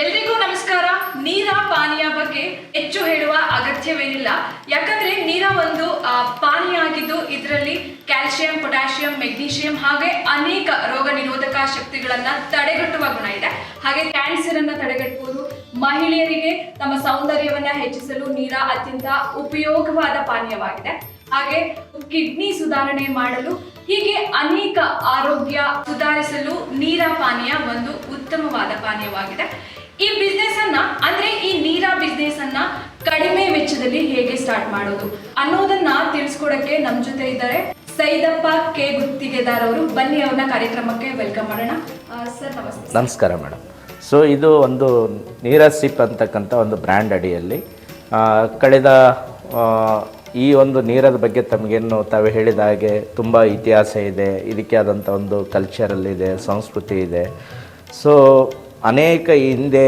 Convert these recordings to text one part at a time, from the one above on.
ಎಲ್ರಿಗೂ ನಮಸ್ಕಾರ. ನೀರ ಪಾನೀಯ ಬಗ್ಗೆ ಹೆಚ್ಚು ಹೇಳುವ ಅಗತ್ಯವೇನಿಲ್ಲ. ಯಾಕಂದ್ರೆ ನೀರ ಒಂದು ಪಾನೀಯ ಆಗಿದ್ದು ಇದರಲ್ಲಿ ಕ್ಯಾಲ್ಸಿಯಂ, ಪೊಟ್ಯಾಷಿಯಂ, ಮೆಗ್ನೀಷಿಯಂ ಹಾಗೆ ಅನೇಕ ರೋಗ ನಿರೋಧಕ ಶಕ್ತಿಗಳನ್ನ ತಡೆಗಟ್ಟುವ ಗುಣ ಇದೆ. ಹಾಗೆ ಕ್ಯಾನ್ಸರ್ ಅನ್ನ ತಡೆಗಟ್ಟಬಹುದು ಮಹಿಳೆಯರಿಗೆ ತಮ್ಮ ಸೌಂದರ್ಯವನ್ನ ಹೆಚ್ಚಿಸಲು ನೀರ ಅತ್ಯಂತ ಉಪಯೋಗವಾದ ಪಾನೀಯವಾಗಿದೆ. ಹಾಗೆ ಕಿಡ್ನಿ ಸುಧಾರಣೆ ಮಾಡಲು ಹೀಗೆ ಅನೇಕ ಆರೋಗ್ಯ ಸುಧಾರಿಸಲು ನೀರ ಪಾನೀಯ ಒಂದು ಉತ್ತಮವಾದ ಪಾನೀಯವಾಗಿದೆ. ಈ ಬಿಸ್ನೆಸ್ ಅನ್ನ, ಅಂದ್ರೆ ಈ ನೀರ ಬಿಸ್ನೆಸ್ ಅನ್ನ ಕಡಿಮೆ ವೆಚ್ಚದಲ್ಲಿ ಹೇಗೆ ಸ್ಟಾರ್ಟ್ ಮಾಡೋದು ಅನ್ನೋದನ್ನ ತಿಳಿಸ್ಕೊಡಕ್ಕೆ ನಮ್ ಜೊತೆ ಇದ್ದಾರೆ ಸೈದಪ್ಪ ಕೆ. ಗುತ್ತಿಗೆದಾರ್ ಅವರು. ಬನ್ನಿ ಅವ್ರನ್ನ ಕಾರ್ಯಕ್ರಮಕ್ಕೆ ವೆಲ್ಕಮ್ ಮಾಡೋಣ. ಸರ್ ನಮಸ್ತೆ. ನಮಸ್ಕಾರ ಮೇಡಮ್ ಸೊ ಇದು ಒಂದು ನೀರಸಿಪ್ ಅಂತಕ್ಕಂಥ ಒಂದು ಬ್ರ್ಯಾಂಡ್ ಅಡಿಯಲ್ಲಿ. ಕಳೆದ ಈ ಒಂದು ನೀರದ ಬಗ್ಗೆ ತಮಗೇನು ತಾವು ಹೇಳಿದ ಹಾಗೆ ತುಂಬ ಇತಿಹಾಸ ಇದೆ. ಇದಕ್ಕೆ ಆದಂಥ ಒಂದು ಕಲ್ಚರಲ್ಲಿದೆ ಸಂಸ್ಕೃತಿ ಇದೆ. ಸೊ ಅನೇಕ ಹಿಂದೆ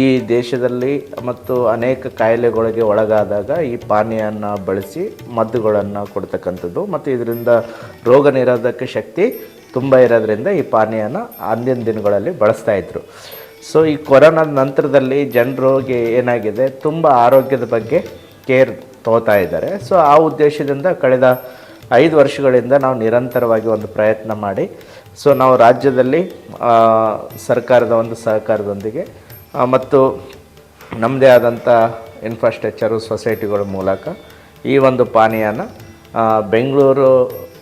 ಈ ದೇಶದಲ್ಲಿ ಮತ್ತು ಅನೇಕ ಕಾಯಿಲೆಗಳಿಗೆ ಒಳಗಾದಾಗ ಈ ಪಾನೀಯನ ಬಳಸಿ ಮದ್ದುಗಳನ್ನು ಕೊಡ್ತಕ್ಕಂಥದ್ದು ಮತ್ತು ಇದರಿಂದ ರೋಗ ನಿರೋಧಕ ಶಕ್ತಿ ತುಂಬ ಇರೋದ್ರಿಂದ ಈ ಪಾನೀಯನ ಅಂದಿನ ದಿನಗಳಲ್ಲಿ ಬಳಸ್ತಾ ಇದ್ರು. ಸೊ ಈ ಕೊರೋನಾದ ನಂತರದಲ್ಲಿ ಜನರಿಗೆ ಏನಾಗಿದೆ, ತುಂಬ ಆರೋಗ್ಯದ ಬಗ್ಗೆ ಕೇರ್ ತೋತಾ ಇದ್ದಾರೆ. ಸೊ ಆ ಉದ್ದೇಶದಿಂದ ಕಳೆದ ಐದು ವರ್ಷಗಳಿಂದ ನಾವು ನಿರಂತರವಾಗಿ ಒಂದು ಪ್ರಯತ್ನ ಮಾಡಿ ಸೊ ನಾವು ರಾಜ್ಯದಲ್ಲಿ ಸರ್ಕಾರದ ಒಂದು ಸಹಕಾರದೊಂದಿಗೆ ಮತ್ತು ನಮ್ಮದೇ ಆದಂಥ ಇನ್ಫ್ರಾಸ್ಟ್ರಕ್ಚರು ಸೊಸೈಟಿಗಳ ಮೂಲಕ ಈ ಒಂದು ಪಾನೀಯನ ಬೆಂಗಳೂರು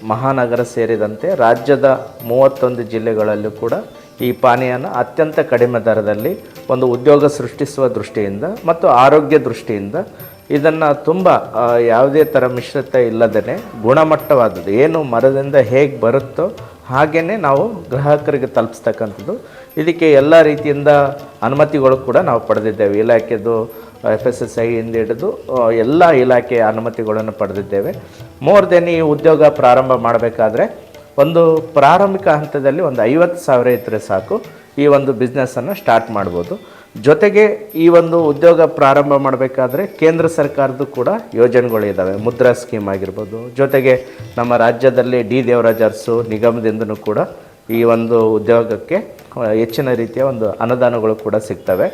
ಮಹಾನಗರ ಸೇರಿದಂತೆ ರಾಜ್ಯದ ಮೂವತ್ತೊಂದು ಜಿಲ್ಲೆಗಳಲ್ಲೂ ಕೂಡ ಈ ಪಾನೀಯನ ಅತ್ಯಂತ ಕಡಿಮೆ ದರದಲ್ಲಿ ಒಂದು ಉದ್ಯೋಗ ಸೃಷ್ಟಿಸುವ ದೃಷ್ಟಿಯಿಂದ ಮತ್ತು ಆರೋಗ್ಯ ದೃಷ್ಟಿಯಿಂದ ಇದನ್ನು ತುಂಬ ಯಾವುದೇ ಥರ ಮಿಶ್ರಿತ ಇಲ್ಲದೇ ಗುಣಮಟ್ಟವಾದದ್ದು, ಏನು ಮರದಿಂದ ಹೇಗೆ ಬರುತ್ತೋ ಹಾಗೆಯೇ ನಾವು ಗ್ರಾಹಕರಿಗೆ ತಲುಪಿಸ್ತಕ್ಕಂಥದ್ದು. ಇದಕ್ಕೆ ಎಲ್ಲ ರೀತಿಯಿಂದ ಅನುಮತಿಗಳು ಕೂಡ ನಾವು ಪಡೆದಿದ್ದೇವೆ. ಇಲಾಖೆದು ಎಫ್ ಎಸ್ ಎಸ್ ಐಯಿಂದ ಹಿಡಿದು ಆ, ಎಲ್ಲ ಇಲಾಖೆಯ ಅನುಮತಿಗಳನ್ನು ಪಡೆದಿದ್ದೇವೆ. ಮೋರ್ ದೆನ್ ಈ ಉದ್ಯೋಗ ಪ್ರಾರಂಭ ಮಾಡಬೇಕಾದ್ರೆ ಒಂದು ಪ್ರಾರಂಭಿಕ ಹಂತದಲ್ಲಿ ಒಂದು ಐವತ್ತು ಸಾವಿರ ಇದ್ದರೆ ಸಾಕು. ಈ ಒಂದು ಬಿಸ್ನೆಸ್ಸನ್ನು ಸ್ಟಾರ್ಟ್ ಮಾಡ್ಬೋದು. ಜೊತೆಗೆ ಈ ಒಂದು ಉದ್ಯೋಗ ಪ್ರಾರಂಭ ಮಾಡಬೇಕಾದ್ರೆ ಕೇಂದ್ರ ಸರ್ಕಾರದ್ದು ಕೂಡ ಯೋಜನೆಗಳಿದ್ದಾವೆ ಮುದ್ರಾ ಸ್ಕೀಮ್ ಆಗಿರ್ಬೋದು. ಜೊತೆಗೆ ನಮ್ಮ ರಾಜ್ಯದಲ್ಲಿ ಡಿ ದೇವರಾಜ್ ಅರಸು ನಿಗಮದಿಂದನೂ ಕೂಡ ಈ ಒಂದು ಉದ್ಯೋಗಕ್ಕೆ ಹೆಚ್ಚಿನ ರೀತಿಯ ಒಂದು ಅನುದಾನಗಳು ಕೂಡ ಸಿಗ್ತವೆ.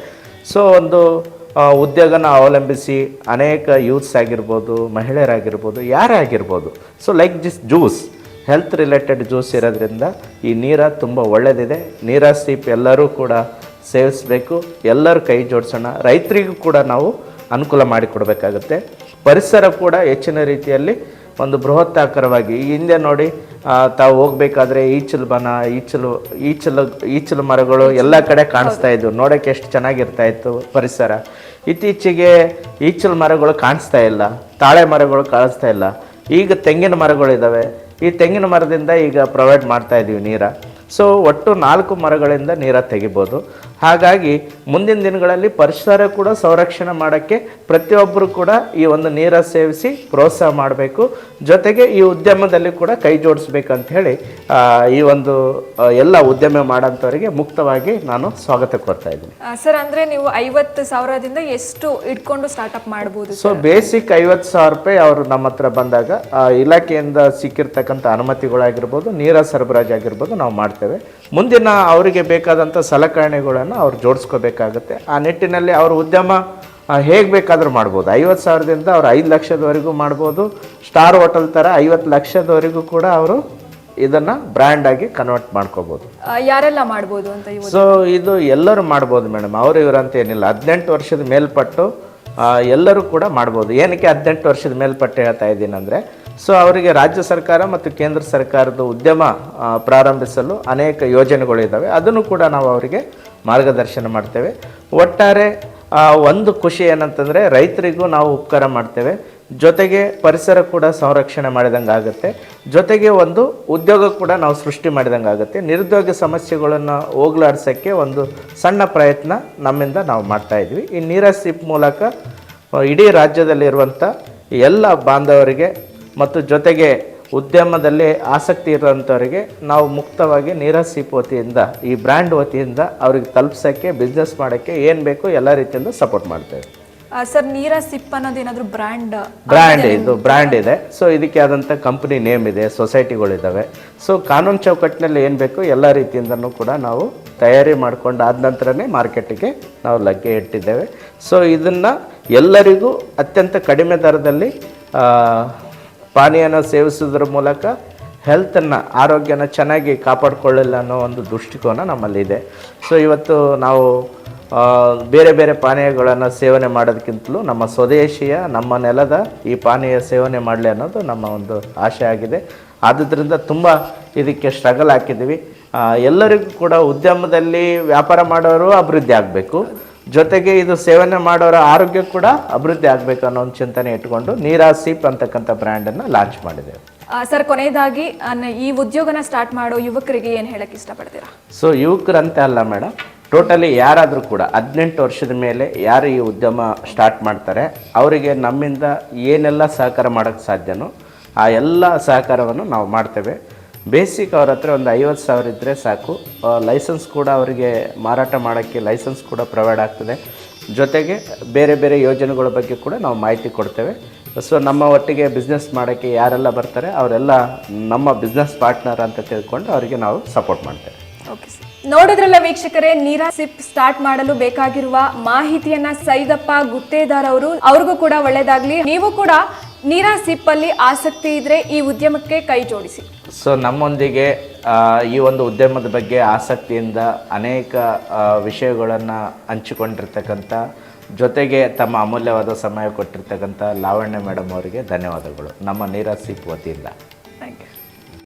ಸೊ ಒಂದು ಉದ್ಯೋಗನ ಅವಲಂಬಿಸಿ ಅನೇಕ ಯೂತ್ಸ್ ಆಗಿರ್ಬೋದು, ಮಹಿಳೆಯರಾಗಿರ್ಬೋದು ಯಾರೇ ಆಗಿರ್ಬೋದು so like this juice health related juice ಇರೋದ್ರಿಂದ ಈ ನೀರ ತುಂಬ ಒಳ್ಳೆಯದಿದೆ ನೀರ ಸೀಪ್ ಎಲ್ಲರೂ ಕೂಡ ಸೇವಿಸಬೇಕು. ಎಲ್ಲರೂ ಕೈ ಜೋಡಿಸೋಣ. ರೈತರಿಗೂ ಕೂಡ ನಾವು ಅನುಕೂಲ ಮಾಡಿಕೊಡ್ಬೇಕಾಗುತ್ತೆ ಪರಿಸರ ಕೂಡ ಹೆಚ್ಚಿನ ರೀತಿಯಲ್ಲಿ ಒಂದು ಬೃಹತ್ತಾಕರವಾಗಿ ಈ ಹಿಂದೆ ನೋಡಿ ತಾವು ಹೋಗಬೇಕಾದ್ರೆ ಈಚಲು ಬನ, ಈಚಲು ಈಚಲು ಈಚಲು ಮರಗಳು ಎಲ್ಲ ಕಡೆ ಕಾಣಿಸ್ತಾ ಇದ್ವು. ನೋಡೋಕ್ಕೆ ಎಷ್ಟು ಚೆನ್ನಾಗಿರ್ತಾ ಇತ್ತು ಪರಿಸರ. ಇತ್ತೀಚೆಗೆ ಈಚಲು ಮರಗಳು ಕಾಣಿಸ್ತಾ ಇಲ್ಲ. ತಾಳೆ ಮರಗಳು ಕಾಣಿಸ್ತಾ ಇಲ್ಲ. ಈಗ ತೆಂಗಿನ ಮರಗಳಿದ್ದಾವೆ ಈ ತೆಂಗಿನ ಮರದಿಂದ ಈಗ ಪ್ರೊವೈಡ್ ಮಾಡ್ತಾ ಇದ್ದೀವಿ ನೀರ. ಸೊ ಒಟ್ಟು ನಾಲ್ಕು ಮರಗಳಿಂದ ನೀರ ತೆಗಿಬೋದು. ಹಾಗಾಗಿ ಮುಂದಿನ ದಿನಗಳಲ್ಲಿ ಪರಿಸರ ಕೂಡ ಸಂರಕ್ಷಣೆ ಮಾಡೋಕ್ಕೆ ಪ್ರತಿಯೊಬ್ಬರು ಕೂಡ ಈ ಒಂದು ನೀರ ಸೇವಿಸಿ ಪ್ರೋತ್ಸಾಹ ಮಾಡಬೇಕು. ಜೊತೆಗೆ ಈ ಉದ್ಯಮದಲ್ಲಿ ಕೂಡ ಕೈ ಜೋಡಿಸ್ಬೇಕಂತ ಹೇಳಿ ಈ ಒಂದು ಎಲ್ಲ ಉದ್ಯಮ ಮಾಡೋಂಥವರಿಗೆ ಮುಕ್ತವಾಗಿ ನಾನು ಸ್ವಾಗತ ಕೊಡ್ತಾ ಇದ್ದೀನಿ. ಸರ್ ಅಂದರೆ ನೀವು ಐವತ್ತು ಸಾವಿರದಿಂದ ಎಷ್ಟು ಇಟ್ಕೊಂಡು ಸ್ಟಾರ್ಟ್ಅಪ್ ಮಾಡ್ಬೋದು ಸೊ ಬೇಸಿಕ್ ಐವತ್ತು ಸಾವಿರ ರೂಪಾಯಿ ಅವರು ನಮ್ಮ ಹತ್ರ ಬಂದಾಗ ಇಲಾಖೆಯಿಂದ ಸಿಕ್ಕಿರ್ತಕ್ಕಂಥ ಅನುಮತಿಗಳಾಗಿರ್ಬೋದು ನೀರ ಸರಬರಾಜು ಆಗಿರ್ಬೋದು ನಾವು ಮಾಡ್ತೇವೆ. ಮುಂದಿನ ಅವರಿಗೆ ಬೇಕಾದಂಥ ಸಲಕರಣೆಗಳನ್ನು ಅವ್ರು ಜೋಡಿಸ್ಕೋಬೇಕಾಗುತ್ತೆ. ಆ ನಿಟ್ಟಿನಲ್ಲಿ ಅವ್ರ ಉದ್ಯಮ ಹೇಗೆ ಬೇಕಾದರೂ ಮಾಡ್ಬೋದು. ಐವತ್ತು ಸಾವಿರದಿಂದ ಅವ್ರು ಐದು ಲಕ್ಷದವರೆಗೂ ಮಾಡ್ಬೋದು. ಸ್ಟಾರ್ ಹೋಟೆಲ್ ಥರ ಐವತ್ತು ಲಕ್ಷದವರೆಗೂ ಕೂಡ ಅವರು ಇದನ್ನು ಬ್ರ್ಯಾಂಡಾಗಿ ಕನ್ವರ್ಟ್ ಮಾಡ್ಕೋಬೋದು. ಯಾರೆಲ್ಲ ಮಾಡ್ಬೋದು ಅಂತ ಸೊ ಇದು ಎಲ್ಲರೂ ಮಾಡ್ಬೋದು ಮೇಡಮ್. ಅವರು ಇವರಂತ ಏನಿಲ್ಲ. ಹದಿನೆಂಟು ವರ್ಷದ ಮೇಲ್ಪಟ್ಟು ಎಲ್ಲರೂ ಕೂಡ ಮಾಡ್ಬೋದು. ಏನಕ್ಕೆ ಹದಿನೆಂಟು ವರ್ಷದ ಮೇಲ್ಪಟ್ಟು ಹೇಳ್ತಾ ಇದ್ದೀನಿ ಅಂದರೆ ಸೊ ಅವರಿಗೆ ರಾಜ್ಯ ಸರ್ಕಾರ ಮತ್ತು ಕೇಂದ್ರ ಸರ್ಕಾರದ ಉದ್ಯಮ ಪ್ರಾರಂಭಿಸಲು ಅನೇಕ ಯೋಜನೆಗಳಿದ್ದಾವೆ ಅದನ್ನು ಕೂಡ ನಾವು ಅವರಿಗೆ ಮಾರ್ಗದರ್ಶನ ಮಾಡ್ತೇವೆ. ಒಟ್ಟಾರೆ ಒಂದು ಖುಷಿ ಏನಂತಂದರೆ ರೈತರಿಗೂ ನಾವು ಉಪಕಾರ ಮಾಡ್ತೇವೆ. ಜೊತೆಗೆ ಪರಿಸರ ಕೂಡ ಸಂರಕ್ಷಣೆ ಮಾಡಿದಂಗೆ ಆಗುತ್ತೆ. ಜೊತೆಗೆ ಒಂದು ಉದ್ಯೋಗ ಕೂಡ ನಾವು ಸೃಷ್ಟಿ ಮಾಡಿದಂಗೆ ಆಗುತ್ತೆ. ನಿರುದ್ಯೋಗ ಸಮಸ್ಯೆಗಳನ್ನು ಹೋಗ್ಲಾಡ್ಸೋಕ್ಕೆ ಒಂದು ಸಣ್ಣ ಪ್ರಯತ್ನ ನಮ್ಮಿಂದ ನಾವು ಮಾಡ್ತಾಯಿದ್ವಿ ಈ ನೀರ ಸಿಪ್ ಮೂಲಕ ಇಡೀ ರಾಜ್ಯದಲ್ಲಿರುವಂಥ ಎಲ್ಲ ಬಾಂಧವರಿಗೆ ಮತ್ತು ಜೊತೆಗೆ ಉದ್ಯಮದಲ್ಲಿ ಆಸಕ್ತಿ ಇರೋಂಥವರಿಗೆ ನಾವು ಮುಕ್ತವಾಗಿ ನೀರಜ್ ಸಿಪ್ ವತಿಯಿಂದ ಈ ಬ್ರ್ಯಾಂಡ್ ವತಿಯಿಂದ ಅವ್ರಿಗೆ ತಲುಪ್ಸೋಕ್ಕೆ ಬಿಸ್ನೆಸ್ ಮಾಡೋಕ್ಕೆ ಏನು ಬೇಕು ಎಲ್ಲ ರೀತಿಯಿಂದ ಸಪೋರ್ಟ್ ಮಾಡ್ತೇವೆ. ಸರ್ ನೀರಜ್ ಸಿಪ್ ಅನ್ನೋದು ಏನಾದರೂ ಬ್ರ್ಯಾಂಡ್? ಬ್ರ್ಯಾಂಡ್ ಇದು ಬ್ರ್ಯಾಂಡ್ ಇದೆ. ಸೊ ಇದಕ್ಕೆ ಆದಂಥ ಕಂಪ್ನಿ ನೇಮ್ ಇದೆ ಸೊಸೈಟಿಗಳಿದ್ದಾವೆ ಸೊ ಕಾನೂನು ಚೌಕಟ್ಟಿನಲ್ಲಿ ಏನು ಬೇಕು ಎಲ್ಲ ರೀತಿಯಿಂದನೂ ಕೂಡ ನಾವು ತಯಾರಿ ಮಾಡ್ಕೊಂಡು ಆದ ನಂತರನೇ ಮಾರ್ಕೆಟಿಗೆ ನಾವು ಲಗ್ಗೆ ಇಟ್ಟಿದ್ದೇವೆ. ಸೊ ಇದನ್ನು ಎಲ್ಲರಿಗೂ ಅತ್ಯಂತ ಕಡಿಮೆ ದರದಲ್ಲಿ ಪಾನೀಯನ ಸೇವಿಸೋದ್ರ ಮೂಲಕ ಹೆಲ್ತನ್ನು ಆರೋಗ್ಯನ ಚೆನ್ನಾಗಿ ಕಾಪಾಡಿಕೊಳ್ಳಲ್ಲ ಅನ್ನೋ ಒಂದು ದೃಷ್ಟಿಕೋನ ನಮ್ಮಲ್ಲಿದೆ ಸೊ ಇವತ್ತು ನಾವು ಬೇರೆ ಬೇರೆ ಪಾನೀಯಗಳನ್ನು ಸೇವನೆ ಮಾಡೋದಕ್ಕಿಂತಲೂ ನಮ್ಮ ಸ್ವದೇಶಿಯ, ನಮ್ಮ ನೆಲದ ಈ ಪಾನೀಯ ಸೇವನೆ ಮಾಡಲಿ ಅನ್ನೋದು ನಮ್ಮ ಒಂದು ಆಶೆ ಆಗಿದೆ. ಆದುದರಿಂದ ತುಂಬ ಇದಕ್ಕೆ ಸ್ಟ್ರಗಲ್ ಹಾಕಿದ್ದೀವಿ. ಎಲ್ಲರಿಗೂ ಕೂಡ ಉದ್ಯಮದಲ್ಲಿ ವ್ಯಾಪಾರ ಮಾಡೋರು ಅಭಿವೃದ್ಧಿ ಆಗಬೇಕು. ಜೊತೆಗೆ ಇದು ಸೇವನೆ ಮಾಡೋರ ಆರೋಗ್ಯ ಕೂಡ ಅಭಿವೃದ್ಧಿ ಆಗಬೇಕು ಅನ್ನೋ ಒಂದು ಚಿಂತನೆ ಇಟ್ಕೊಂಡು ನೀರಾ ಸೀಪ್ ಅಂತಕ್ಕಂಥ ಬ್ರ್ಯಾಂಡನ್ನು ಲಾಂಚ್ ಮಾಡಿದ್ದೇವೆ. ಸರ್ ಕೊನೆಯದಾಗಿ ಈ ಉದ್ಯೋಗನ ಸ್ಟಾರ್ಟ್ ಮಾಡೋ ಯುವಕರಿಗೆ ಏನು ಹೇಳಕ್ಕೆ ಇಷ್ಟಪಡ್ತೀರಾ? ಸೊ ಯುವಕರಂತೆ ಅಲ್ಲ ಮೇಡಮ್ ಟೋಟಲಿ ಯಾರಾದರೂ ಕೂಡ ಹದಿನೆಂಟು ವರ್ಷದ ಮೇಲೆ ಯಾರು ಈ ಉದ್ಯಮ ಸ್ಟಾರ್ಟ್ ಮಾಡ್ತಾರೆ ಅವರಿಗೆ ನಮ್ಮಿಂದ ಏನೆಲ್ಲ ಸಹಕಾರ ಮಾಡೋಕ್ಕೆ ಸಾಧ್ಯನೋ ಆ ಎಲ್ಲ ಸಹಕಾರವನ್ನು ನಾವು ಮಾಡ್ತೇವೆ. ಬೇಸಿಕ್ ಅವ್ರ ಹತ್ರ ಒಂದು ಐವತ್ತು ಸಾವಿರ ಇದ್ದರೆ ಸಾಕು. ಲೈಸೆನ್ಸ್ ಕೂಡ ಅವರಿಗೆ ಮಾರಾಟ ಮಾಡೋಕ್ಕೆ ಲೈಸೆನ್ಸ್ ಕೂಡ ಪ್ರೊವೈಡ್ ಆಗ್ತದೆ. ಜೊತೆಗೆ ಬೇರೆ ಬೇರೆ ಯೋಜನೆಗಳ ಬಗ್ಗೆ ಕೂಡ ನಾವು ಮಾಹಿತಿ ಕೊಡ್ತೇವೆ. ಸೊ ನಮ್ಮ ಒಟ್ಟಿಗೆ ಬಿಸ್ನೆಸ್ ಮಾಡೋಕ್ಕೆ ಯಾರೆಲ್ಲ ಬರ್ತಾರೆ, ಅವರೆಲ್ಲ ನಮ್ಮ ಬಿಸ್ನೆಸ್ ಪಾರ್ಟ್ನರ್ ಅಂತ ತಿಳ್ಕೊಂಡು ಅವರಿಗೆ ನಾವು ಸಪೋರ್ಟ್ ಮಾಡ್ತೇವೆ. ಓಕೆ ಸರ್ ನೋಡಿದ್ರಲ್ಲ ವೀಕ್ಷಕರೇ, ನೀರಾ ಸಿಪ್ ಸ್ಟಾರ್ಟ್ ಮಾಡಲು ಬೇಕಾಗಿರುವ ಮಾಹಿತಿಯನ್ನ ಸೈದಪ್ಪ ಗುತ್ತೇದಾರ್ ಅವರು, ಅವ್ರಿಗೂ ಕೂಡ ಒಳ್ಳೇದಾಗ್ಲಿ. ನೀವು ಕೂಡ ನೀರಾ ಸಿಪ್ಪಲ್ಲಿ ಆಸಕ್ತಿ ಇದ್ರೆ ಈ ಉದ್ಯಮಕ್ಕೆ ಕೈ ಜೋಡಿಸಿ. ಸೊ ನಮ್ಮೊಂದಿಗೆ ಈ ಒಂದು ಉದ್ಯಮದ ಬಗ್ಗೆ ಆಸಕ್ತಿಯಿಂದ ಅನೇಕ ವಿಷಯಗಳನ್ನು ಹಂಚಿಕೊಂಡಿರ್ತಕ್ಕಂಥ, ಜೊತೆಗೆ ತಮ್ಮ ಅಮೂಲ್ಯವಾದ ಸಮಯ ಕೊಟ್ಟಿರ್ತಕ್ಕಂಥ ಲಾವಣ್ಯ ಮೇಡಮ್ ಅವರಿಗೆ ಧನ್ಯವಾದಗಳು. ನಮ್ಮ ನೀರಾ ಸಿಪ್ ವತಿಯಿಂದ.